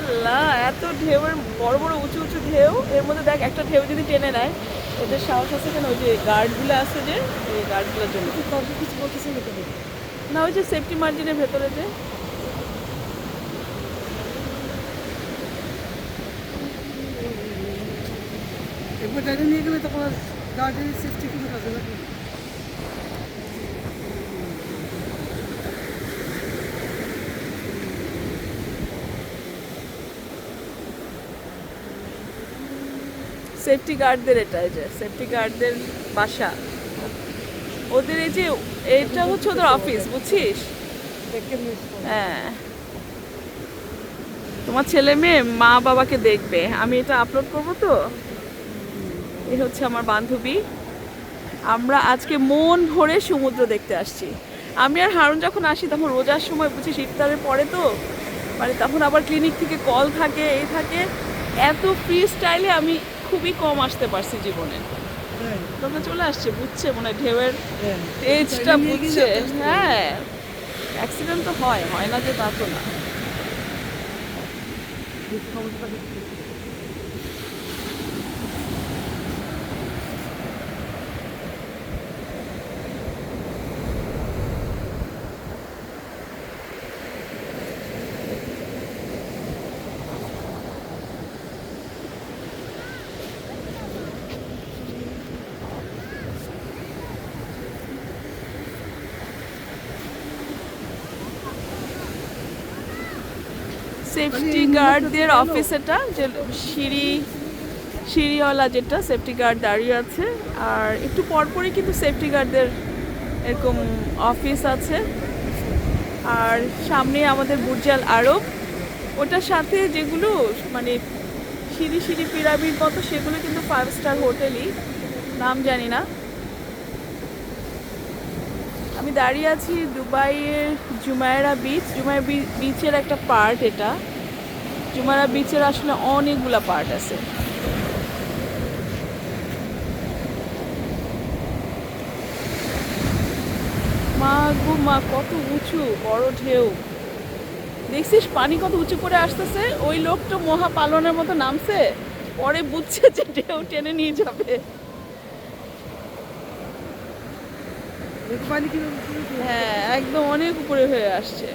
আল্লাহ এত ঢেউয়ের বড় বড় উঁচু উঁচু ঢেউ। এর মধ্যে দেখ একটা ঢেউ যদি টেনে নেয় ওদের সাহস আছে কেন? ওই যে গার্ডগুলো আছে যে এই গার্ডগুলোর জন্য। কিছু বলতেছে না ওই যে সেফটি মার্জিনের ভেতরে যে। একবার জায়গা নিয়ে গেলে তখন গার্ডের সেফটি কিন্তু কাজে লাগবে সেফটি গার্ডদের এটা এই যে সেফটি গার্ডদের বাসা। ওদের এই যে এটা হচ্ছে ওদের অফিস বুঝছিস? হ্যাঁ। তোমার ছেলে মেয়ে মা বাবাকে দেখবে। আমি এটা আপলোড করব তো? এই হচ্ছে আমার বান্ধবী। আমরা আজকে মন ভরে সমুদ্র দেখতে আসছি। আমি আর হারুন যখন আসি তখন রোজার সময় বুঝি ইফতারের পরে তো মানে তখন আবার ক্লিনিক থেকে কল থাকে এই থাকে। এত ফ্রি স্টাইলে আমি খুবই কম আসতে পারছি জীবনে। হ্যাঁ। তোমরা চলে আসছে বুঝছে মনে ঢেউয়ের হ্যাঁ। তেজটা বুঝছে। হ্যাঁ অ্যাক্সিডেন্ট তো হয় হয় না যে তা তো না। সেফটি গার্ডদের অফিস এটা যে সিঁড়ি সিঁড়িওয়ালা যেটা সেফটি গার্ড দাঁড়িয়ে আছে। আর একটু পরপরই কিন্তু সেফটি গার্ডদের এরকম অফিস আছে। আর সামনে আমাদের বুর্জাল আরব। ওটার সাথে যেগুলো মানে সিঁড়ি সিঁড়ি পিরামিড মতো সেগুলো কিন্তু ফাইভ স্টার হোটেলই নাম জানি না। আমি দাঁড়িয়ে আছি দুবাইয়ের জুমায়রা বিচ জুমায়রা বিচের একটা পার্ট এটা। জুমায়রা বিচের আসলে অনেকগুলা পার্ট আছে। মা গো মা, কত উঁচু, বড় ঢেউ। দেখছিস পানি কত উঁচু করে আসতেছে? ওই লোকটা মহা পালনের মতো নামছে। পরে বুঝছে যে ঢেউ টেনে নিয়ে যাবে। হ্যাঁ একদম অনেক উপরে হয়ে আসছে।